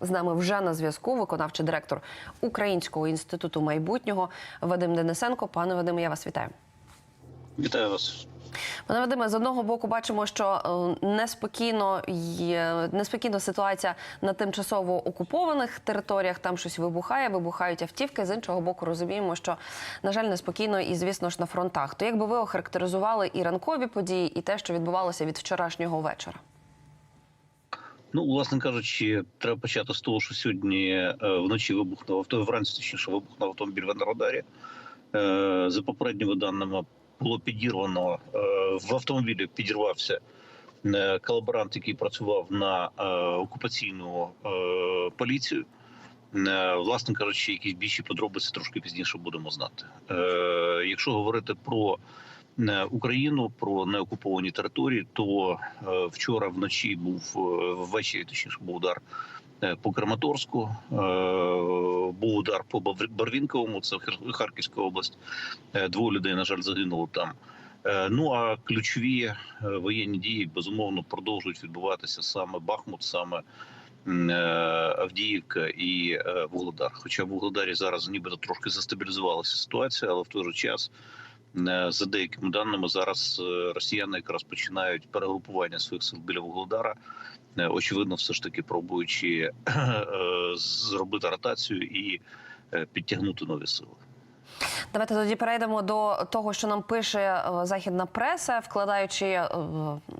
З нами вже на зв'язку виконавчий директор Українського інституту майбутнього Вадим Денисенко. Пане Вадиме, я вас вітаю. Вітаю вас. Пане Вадиме, з одного боку бачимо, що е, неспокійно є неспокійна ситуація на тимчасово окупованих територіях. Там щось вибухає, вибухають автівки. З іншого боку, розуміємо, що на жаль, неспокійно і звісно ж на фронтах. То як би ви охарактеризували і ранкові події, і те, що відбувалося від вчорашнього вечора? Ну, власне кажучи, треба почати з того, що сьогодні е, вночі вибухнув авто, вранці точніше вибухнув автомобіль в Енергодарі. Е, За попередніми даними було підірвано е, в автомобілі. Підірвався колаборант, який працював на окупаційну поліцію. Власне кажучи, якісь більші подробиці трошки пізніше будемо знати. Якщо говорити про Україну, про неокуповані території, то е, вчора вночі був е, ввечері, точніше був удар е, по Краматорську, був удар по Барвінковому, це Харківська область. Двоє людей, на жаль, загинуло там. Ну а ключові воєнні дії безумовно продовжують відбуватися саме Бахмут, саме Авдіївка і Вугледар. Хоча в Вугледарі зараз нібито трошки застабілізувалася ситуація, але в той же час, за деякими даними, зараз е, росіяни якраз починають перегрупування своїх сил біля Вугледара. Е, Очевидно, все ж таки пробуючи е, зробити ротацію і е, підтягнути нові сили. Давайте тоді перейдемо до того, що нам пише е, західна преса, вкладаючи е,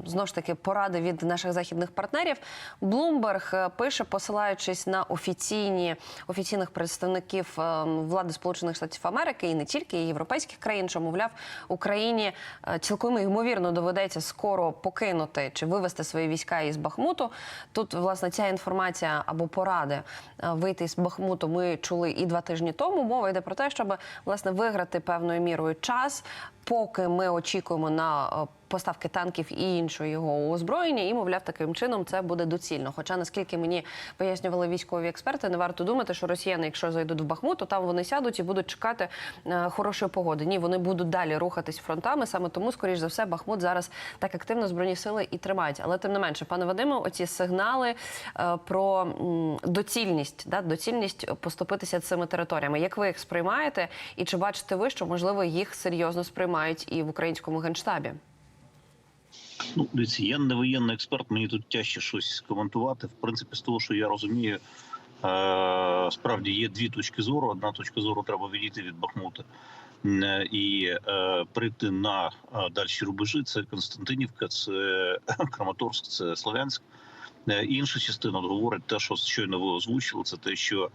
знову ж таки поради від наших західних партнерів. Блумберг пише, посилаючись на офіційні офіційних представників е, влади Сполучених Штатів Америки і не тільки і європейських країн, що мовляв Україні цілком ймовірно доведеться скоро покинути чи вивести свої війська із Бахмуту. Тут власне ця інформація або поради вийти з Бахмуту. Ми чули і два тижні тому. Мова йде про те, щоб власне виграти певною мірою час, поки ми очікуємо на е, поставки танків і іншого його озброєння, і мовляв, таким чином це буде доцільно. Хоча наскільки мені пояснювали військові експерти, не варто думати, що росіяни, якщо зайдуть в Бахмут, то там вони сядуть і будуть чекати е, хорошої погоди. Ні, вони будуть далі рухатись фронтами. Саме тому, скоріш за все, Бахмут зараз так активно збройні сили і тримають. Але тим не менше, пане Вадиме, оці сигнали е, про доцільність, да, доцільність поступитися цими територіями. Як ви їх сприймаєте, і чи бачите ви, що можливо їх серйозно сприймають і в українському генштабі? Ну, дивіться, я не воєнний експерт, мені тут тяжче щось коментувати. В принципі, з того, що я розумію, е, справді є дві точки зору. Одна точка зору треба відійти від Бахмута і е, прийти на е, дальші рубежі. Це Константинівка, це Краматорськ, це Слов'янськ. Інша частина говорить те, що щойно ви озвучили, це те, що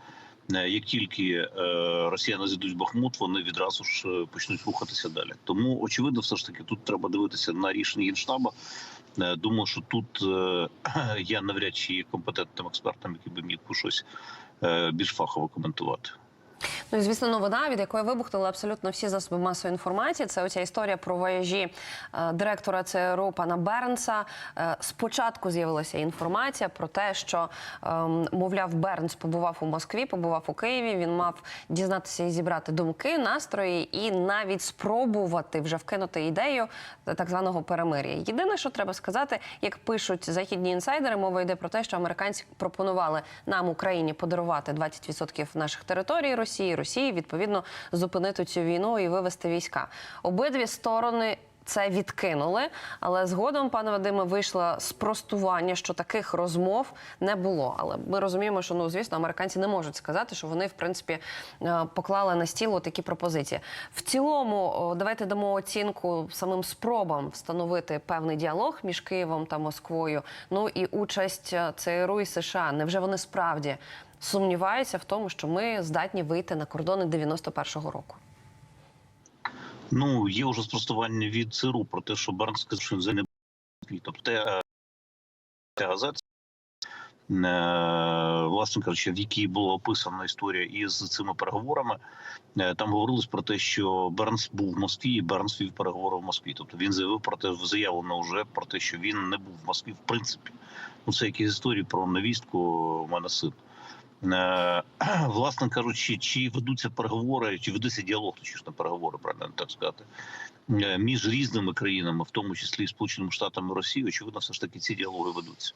як тільки е, росіяни зайдуть в Бахмут, вони відразу ж е, почнуть рухатися далі. Тому очевидно, все ж таки тут треба дивитися на рішення генштаба. Е, Думаю, що тут е, я навряд чи є компетентним експертом, який би міг щось е, більш фахово коментувати. Ну і звісно, новина, від якої вибухнули абсолютно всі засоби масової інформації. Це оця історія про вояжі е, директора ЦРУ пана Бернса. Е, Спочатку з'явилася інформація про те, що ем, мовляв Бернс побував у Москві, побував у Києві. Він мав дізнатися і зібрати думки, настрої, і навіть спробувати вже вкинути ідею так званого перемир'я. Єдине, що треба сказати, як пишуть західні інсайдери, мова йде про те, що американці пропонували нам Україні подарувати 20% наших територій Росії, Росії відповідно зупинити цю війну і вивести війська. Обидві сторони. Це відкинули, але згодом, пане Вадиме, вийшло спростування, що таких розмов не було. Але ми розуміємо, що ну звісно, американці не можуть сказати, що вони в принципі е, поклали на стіл такі пропозиції. В цілому, давайте дамо оцінку самим спробам встановити певний діалог між Києвом та Москвою. Ну і участь е, ЦРУ і США. Невже вони справді сумніваються в тому, що ми здатні вийти на кордони 91-го року? Ну є вже спростування від ЦРУ про те, що Бернс сказав, що він не. Тобто ця газета, е, власне кажучи, в якій була описана історія із цими переговорами, е, там говорилось про те, що Бернс був в Москві, і Бернс вів переговори в Москві. Тобто він заявив про те, заявлено вже про те, що він не був в Москві. В принципі, ну це якісь історії про невістку мене син. Е, Власне кажучи, чи ведуться переговори, чи ведуться діалог, точніше переговори, правильно так сказати, е, між різними країнами, в тому числі Сполученими Штатами і Росією, очевидно, все ж таки ці діалоги ведуться.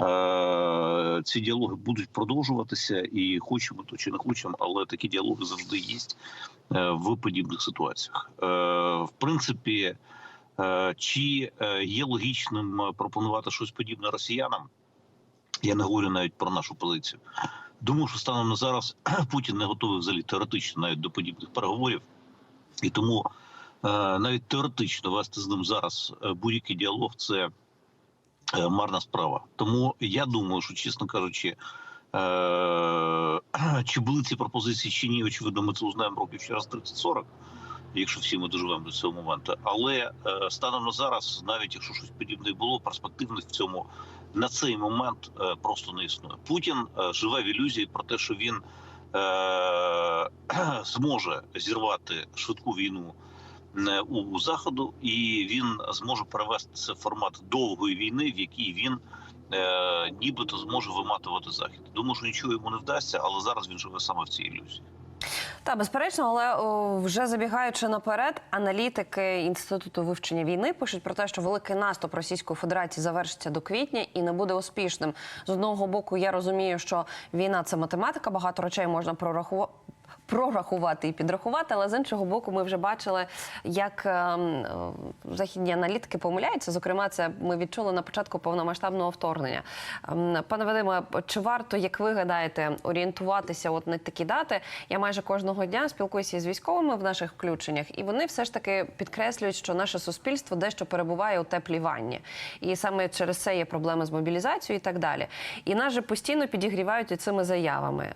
Е, Ці діалоги будуть продовжуватися, і хочемо то чи не хочемо, але такі діалоги завжди є в подібних ситуаціях. В принципі, чи є логічним пропонувати щось подібне росіянам? Я не говорю навіть про нашу позицію. Думаю, що станом на зараз Путін не готовий взагалі теоретично навіть до подібних переговорів, і тому е, навіть теоретично вести з ним зараз е, будь-який діалог це е, марна справа. Тому я думаю, що чесно кажучи, чи були ці пропозиції чи ні, очевидно, ми це узнаємо років через 30-40, якщо всі ми доживемо до цього моменту. Але е, станом на зараз, навіть якщо щось подібне було, перспективність в цьому на цей момент е, просто не існує. Путін е, живе в ілюзії про те, що він зможе зірвати швидку війну у заходу, і він зможе перевести це в формат довгої війни, в якій він нібито зможе виматувати захід. Думаю, що нічого йому не вдасться, але зараз він живе саме в цій ілюзії. Та безперечно, але о, вже забігаючи наперед, аналітики інституту вивчення війни пишуть про те, що великий наступ Російської Федерації завершиться до квітня і не буде успішним. З одного боку, я розумію, що війна це математика, багато речей можна прорахувати. Прорахувати і підрахувати, але з іншого боку, ми вже бачили, як ем, е, західні аналітики помиляються. Зокрема, це ми відчули на початку повномасштабного вторгнення. Ем, Пане Вадиме, чи варто, як ви гадаєте, орієнтуватися от на такі дати? Я майже кожного дня спілкуюся з військовими в наших включеннях, і вони все ж таки підкреслюють, що наше суспільство дещо перебуває у теплій ванні, і саме через це є проблеми з мобілізацією і так далі. І нас же постійно підігрівають цими заявами.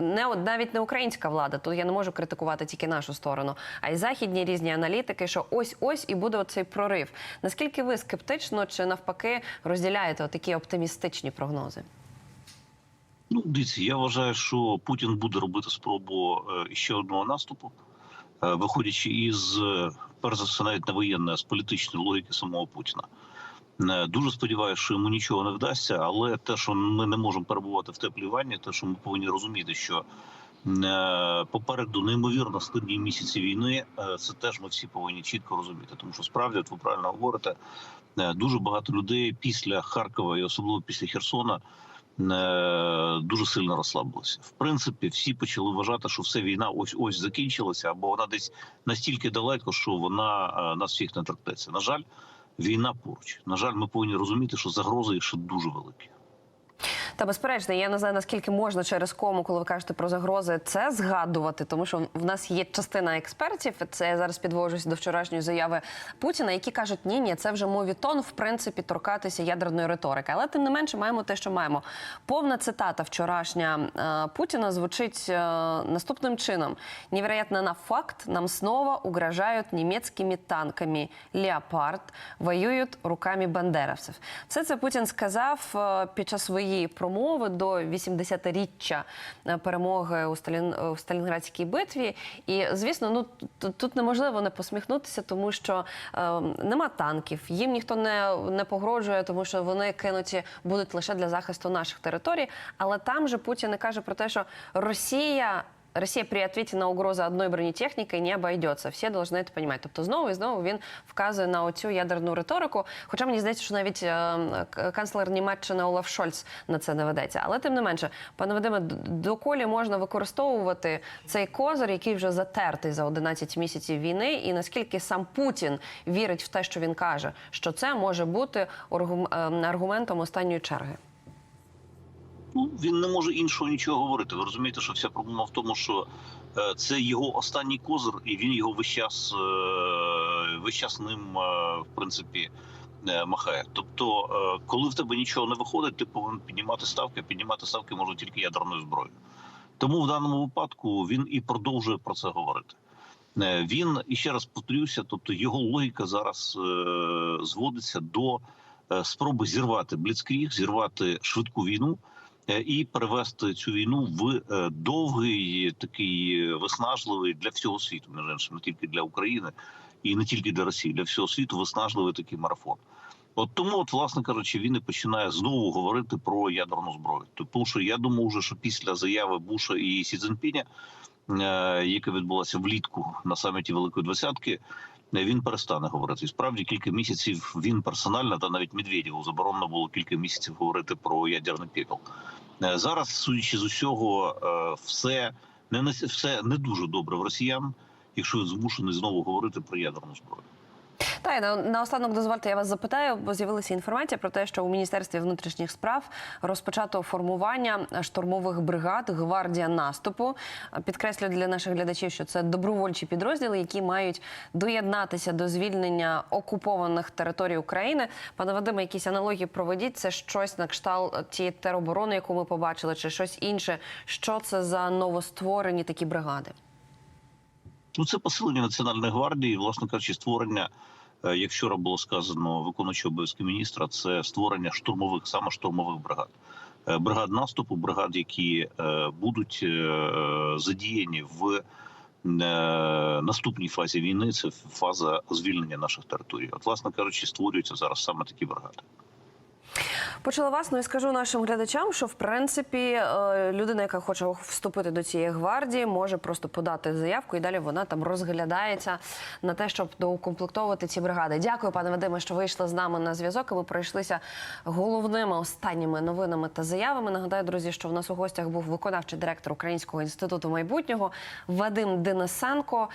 Не навіть не українська влада. Тут я не можу критикувати тільки нашу сторону, а й західні різні аналітики, що ось ось і буде оцей прорив. Наскільки ви скептично чи навпаки розділяєте такі оптимістичні прогнози? Ну, дивіться, я вважаю, що Путін буде робити спробу е, ще одного наступу, е, виходячи із е, перш за все, навіть не воєнної, а з політичної логіки самого Путіна. Дуже сподіваюся, що йому нічого не вдасться, але те, що ми не можемо перебувати в теплій ванні, те, що ми повинні розуміти, що попереду неймовірно складні місяці війни, е, це теж ми всі повинні чітко розуміти. Тому що справді, от ви правильно говорите, е, дуже багато людей після Харкова і особливо після Херсона е, дуже сильно розслабилися. В принципі, всі почали вважати, що все війна ось ось закінчилася, або вона десь настільки далеко, що вона е, нас всіх не торкнеться. На жаль, війна поруч. На жаль, ми повинні розуміти, що загрози ще дуже великі. Та безперечно, я не знаю наскільки можна через кому, коли ви кажете про загрози, це згадувати, тому що в нас є частина експертів. Це я зараз підвожусь до вчорашньої заяви Путіна, які кажуть, ні, ні, це вже мовітон, в принципі, торкатися ядерної риторики. Але тим не менше маємо те, що маємо. Повна цитата вчорашня е, Путіна звучить е, наступним чином: невероятно на факт, нам снова угрожають німецькими танками Леопард, воюють руками бандеровців. Все це Путін сказав е, під час своєї промови до 80-річчя е, перемоги у Сталін у Сталінградській битві. І звісно, ну тут неможливо не посміхнутися, тому що е, нема танків, їм ніхто не, не погрожує, тому що вони кинуті будуть лише для захисту наших територій. Але там же Путін не каже про те, що Росія. Росія при ответі на угрозу одної бронетехніки не обійдеться. Всі повинні це розуміти. Тобто знову і знову він вказує на оцю ядерну риторику. Хоча мені здається, що навіть е, канцлер Німеччини Олаф Шольц на це не ведеться. Але тим не менше, пане Вадиме, доколі можна використовувати цей козир, який вже затертий за 11 місяців війни, і наскільки сам Путін вірить в те, що він каже, що це може бути аргум- е, аргументом останньої черги. Ну він не може іншого нічого говорити. Ви розумієте, що вся проблема в тому, що е, це його останній козир, і він його весь час, е, весь час ним, е, в принципі, махає. Тобто, коли в тебе нічого не виходить, ти повинен піднімати ставки. Піднімати ставки можна тільки ядерною зброєю. Тому в даному випадку він і продовжує про це говорити. Він і ще раз повторюся, тобто його логіка зараз зводиться до спроби зірвати бліцкріг, зірвати швидку війну і перевести цю війну в е, довгий, такий виснажливий для всього світу, між іншим, не тільки для України і не тільки для Росії, для всього світу виснажливий такий марафон. От тому, от, власне кажучи, він і починає знову говорити про ядерну зброю. Тому що я думаю, вже, що після заяви Буша і Сі Цзіньпіня, е, яка відбулася влітку на саміті Великої Двадцятки, е, він перестане говорити. І справді кілька місяців він персонально та навіть Медведєву заборонено було кілька місяців говорити про ядерний пепел. Е, Зараз, судячи з усього, е, все не все не дуже добре в росіян, якщо змушений знову говорити про ядерну зброю. Та й на наостанок дозвольте, я вас запитаю, бо з'явилася інформація про те, що у міністерстві внутрішніх справ розпочато формування штурмових бригад гвардія наступу. Підкреслю для наших глядачів, що це добровольчі підрозділи, які мають доєднатися до звільнення окупованих територій України. Пане Вадиме, якісь аналогії проведіть. Це щось на кшталт тієї тероборони, яку ми побачили, чи щось інше. Що це за новостворені такі бригади? Ну, це посилення Національної гвардії, власне кажучи, створення, е, як вчора було сказано виконуючого обов'язки міністра, це створення штурмових, саме штурмових бригад. Е, Бригад наступу, бригад, які е, будуть задіяні в наступній фазі війни. Це фаза звільнення наших територій. От, власне кажучи, створюються зараз саме такі бригади. Почала вас, ну і скажу нашим глядачам, що в принципі е, людина, яка хоче вступити до цієї гвардії, може просто подати заявку, і далі вона там розглядається на те, щоб доукомплектовувати ці бригади. Дякую, пане Вадиме, що вийшли з нами на зв'язок. і Ми пройшлися головними останніми новинами та заявами. Нагадаю, друзі, що в нас у гостях був виконавчий директор Українського інституту майбутнього Вадим Денисенко.